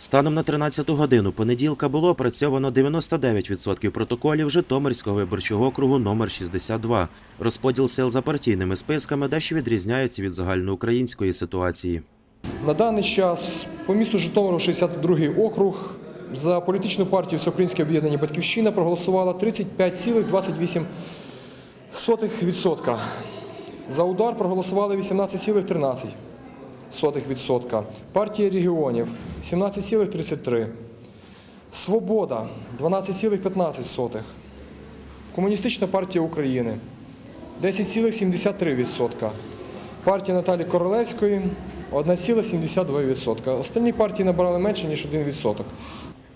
Станом на 13 годину понеділка було опрацьовано 99% протоколів Житомирського виборчого округу номер 62. Розподіл сил за партійними списками дещо відрізняється від загальноукраїнської ситуації. На даний час по місту Житомиру 62-й округ за політичну партію Всеукраїнське об'єднання Батьківщина проголосувало 35,28%. За удар проголосували 18,13%. Партія регіонів 17,33%. Свобода 12,15%. Комуністична партія України 10,73%. Партія Наталі Королевської 1,72%. Остальні партії набрали менше, ніж 1%.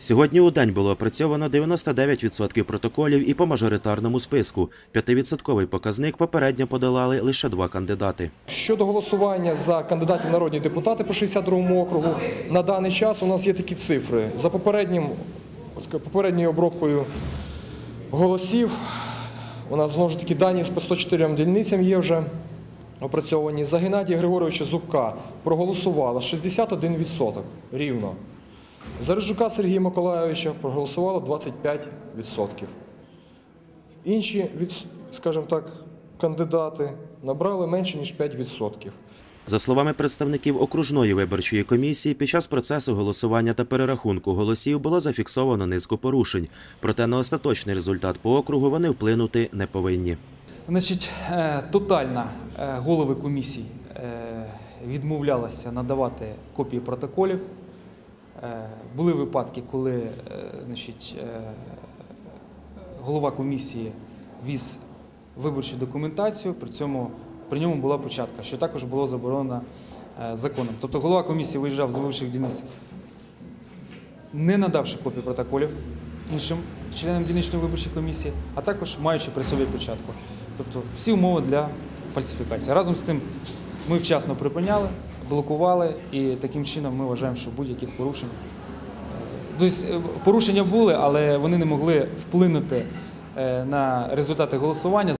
Сьогодні у день було опрацьовано 99% протоколів і по мажоритарному списку. П'ятивідсотковий показник попередньо подолали лише два кандидати. Щодо голосування за кандидатів народні депутати по 62 округу, на даний час у нас є такі цифри. За попереднім, попередньою обробкою голосів, у нас знову ж таки дані по 104 дільницям є вже опрацьовані. За Геннадія Григоровича Зубка проголосувало 61% рівно. За Рижука Сергія Миколайовича проголосувало 25%. Інші, скажімо так, кандидати набрали менше, ніж 5%. За словами представників окружної виборчої комісії, під час процесу голосування та перерахунку голосів було зафіксовано низку порушень. Проте на остаточний результат по округу вони вплинути не повинні. Значить, е, тотально е, голови комісій е, відмовлялися надавати копії протоколів. Е, Були випадки, коли е, значить, е, голова комісії віз виборчу документацію, при цьому при ньому була початка, що також було заборонено законом. Тобто голова комісії виїжджав з виборчих дільниць, не надавши копії протоколів іншим членам дільничної виборчої комісії, а також маючи при собі початку. Тобто всі умови для фальсифікації. Разом з тим ми вчасно припиняли, блокували, і таким чином ми вважаємо, що будь-яких порушень. Тобто порушення були, але вони не могли вплинути е, на результати голосування.